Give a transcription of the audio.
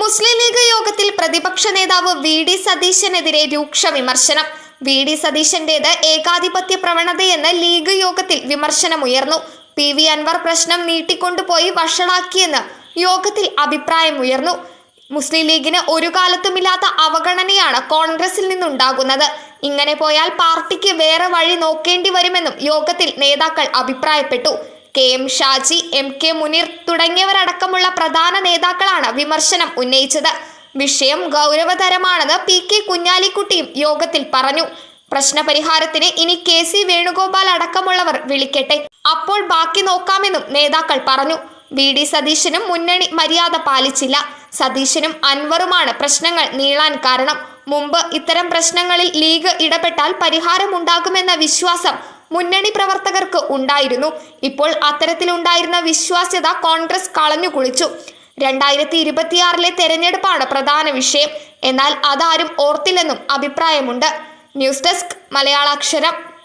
മുസ്ലിം league യോഗത്തിൽ പ്രതിപക്ഷ നേതാവ് വി ഡി സതീശനെതിരെ രൂക്ഷ വിമർശനം. വി ഡി സതീശന്റേത് ഏകാധിപത്യ പ്രവണതയെന്ന് ലീഗ് യോഗത്തിൽ വിമർശനമുയർന്നു. പി വി അൻവർ പ്രശ്നം നീട്ടിക്കൊണ്ടുപോയി വഷളാക്കിയെന്ന് യോഗത്തിൽ അഭിപ്രായമുയർന്നു. മുസ്ലിം ലീഗിന് ഒരു കാലത്തുമില്ലാത്ത അവഗണനയാണ് കോൺഗ്രസിൽ നിന്നുണ്ടാകുന്നത്. ഇങ്ങനെ പോയാൽ പാർട്ടിക്ക് വേറെ വഴി നോക്കേണ്ടി വരുമെന്നും യോഗത്തിൽ നേതാക്കൾ അഭിപ്രായപ്പെട്ടു. K M Shaji M K Muneer തുടങ്ങിയവരടക്കമുള്ള പ്രധാന നേതാക്കളാണ് വിമർശനം ഉന്നയിച്ചത്. വിഷയം ഗൗരവതരമാണെന്ന് പി കെ കുഞ്ഞാലിക്കുട്ടിയും യോഗത്തിൽ പറഞ്ഞു. പ്രശ്നപരിഹാരത്തിന് ഇനി കെ സി വേണുഗോപാൽ അടക്കമുള്ളവർ വിളിക്കട്ടെ. അപ്പോൾ ബാക്കി നോക്കാമെന്നും നേതാക്കൾ പറഞ്ഞു. വി ഡി സതീശനും മുന്നണി മര്യാദ പാലിച്ചില്ല. സതീശനും അൻവറുമാണ് പ്രശ്നങ്ങൾ നീളാൻ കാരണം. മുമ്പ് ഇത്തരം പ്രശ്നങ്ങളിൽ ലീഗ് ഇടപെട്ടാൽ പരിഹാരമുണ്ടാകുമെന്ന വിശ്വാസം മുന്നണി പ്രവർത്തകർക്ക് ഉണ്ടായിരുന്നു. ഇപ്പോൾ അത്തരത്തിലുണ്ടായിരുന്ന വിശ്വാസ്യത കോൺഗ്രസ് കളഞ്ഞു കുളിച്ചു. രണ്ടായിരത്തി ഇരുപത്തിയാറിലെ തെരഞ്ഞെടുപ്പാണ് പ്രധാന വിഷയം. എന്നാൽ അതാരും ഓർത്തില്ലെന്നും അഭിപ്രായമുണ്ട്. News desk മലയാളാക്ഷരം